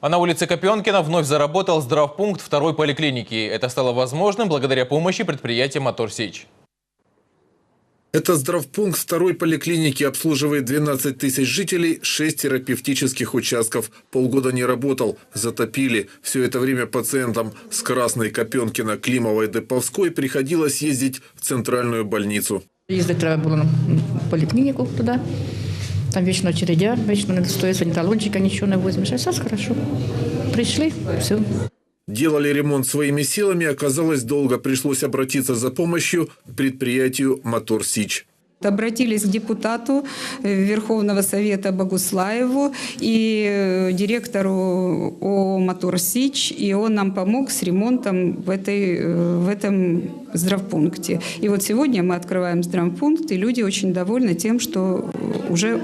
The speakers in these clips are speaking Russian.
А на улице Копенкина вновь заработал здравпункт второй поликлиники. Это стало возможным благодаря помощи предприятия «Мотор Сич». Это здравпункт второй поликлиники обслуживает 12 тысяч жителей, 6 терапевтических участков. Полгода не работал, затопили. Все это время пациентам с Красной, Копенкина, Климовой, Деповской приходилось ездить в центральную больницу. Їздити треба було в поліклініку туди. Там вічно очередя, вічно не стоїть саніталончика, нічого не візьмеш. А зараз хорошо. Прийшли, все. Делали ремонт своими силами, оказалось долго. Пришлось обратиться за помощью к предприятию «Мотор Сич». Обратились к депутату э, Верховного Совета Богуслаеву и э, директору ООО «Мотор Сич», и он нам помог с ремонтом в, этой, э, в этом здравпункте. И вот сегодня мы открываем здравпункт, и люди очень довольны тем, что уже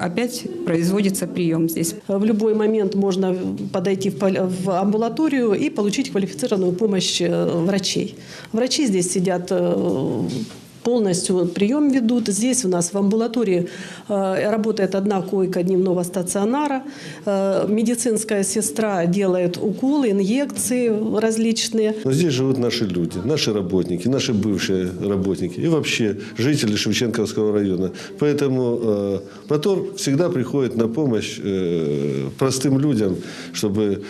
опять производится прием здесь. В любой момент можно подойти в амбулаторию и получить квалифицированную помощь врачей. Врачи здесь сидят полностью прием ведут. Здесь у нас в амбулатории э, работает одна койка дневного стационара. Э, медицинская сестра делает уколы, инъекции различные. Но здесь живут наши люди, наши работники, наши бывшие работники и вообще жители Шевченковского района. Поэтому э, мотор всегда приходит на помощь простым людям, чтобы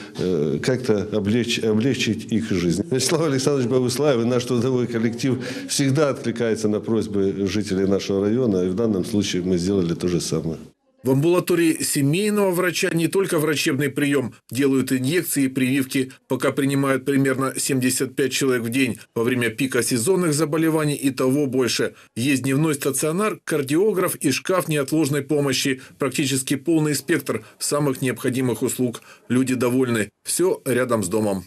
как-то облегчить, облегчить их жизнь. Вячеслав Александрович Богуслаев и наш трудовой коллектив всегда откликается на просьбы жителей нашего района, и в данном случае мы сделали то же самое. В амбулатории семейного врача не только врачебный прием, делают инъекции и прививки, пока принимают примерно 75 человек в день. Во время пика сезонных заболеваний и того больше. Есть дневной стационар, кардиограф и шкаф неотложной помощи. Практически полный спектр самых необходимых услуг. Люди довольны. Все рядом с домом.